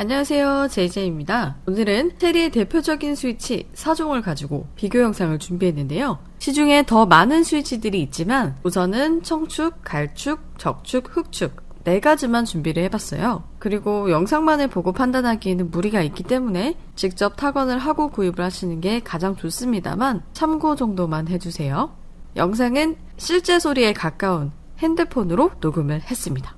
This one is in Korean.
안녕하세요. 제이제이입니다 오늘은 체리의 대표적인 스위치 4종을 가지고 비교 영상을 준비했는데요. 시중에 더 많은 스위치들이 있지만 우선은 청축, 갈축, 적축, 흑축 네 가지만 준비를 해봤어요. 그리고 영상만을 보고 판단하기에는 무리가 있기 때문에 직접 타건을 하고 구입을 하시는 게 가장 좋습니다만 참고 정도만 해주세요. 영상은 실제 소리에 가까운 핸드폰으로 녹음을 했습니다.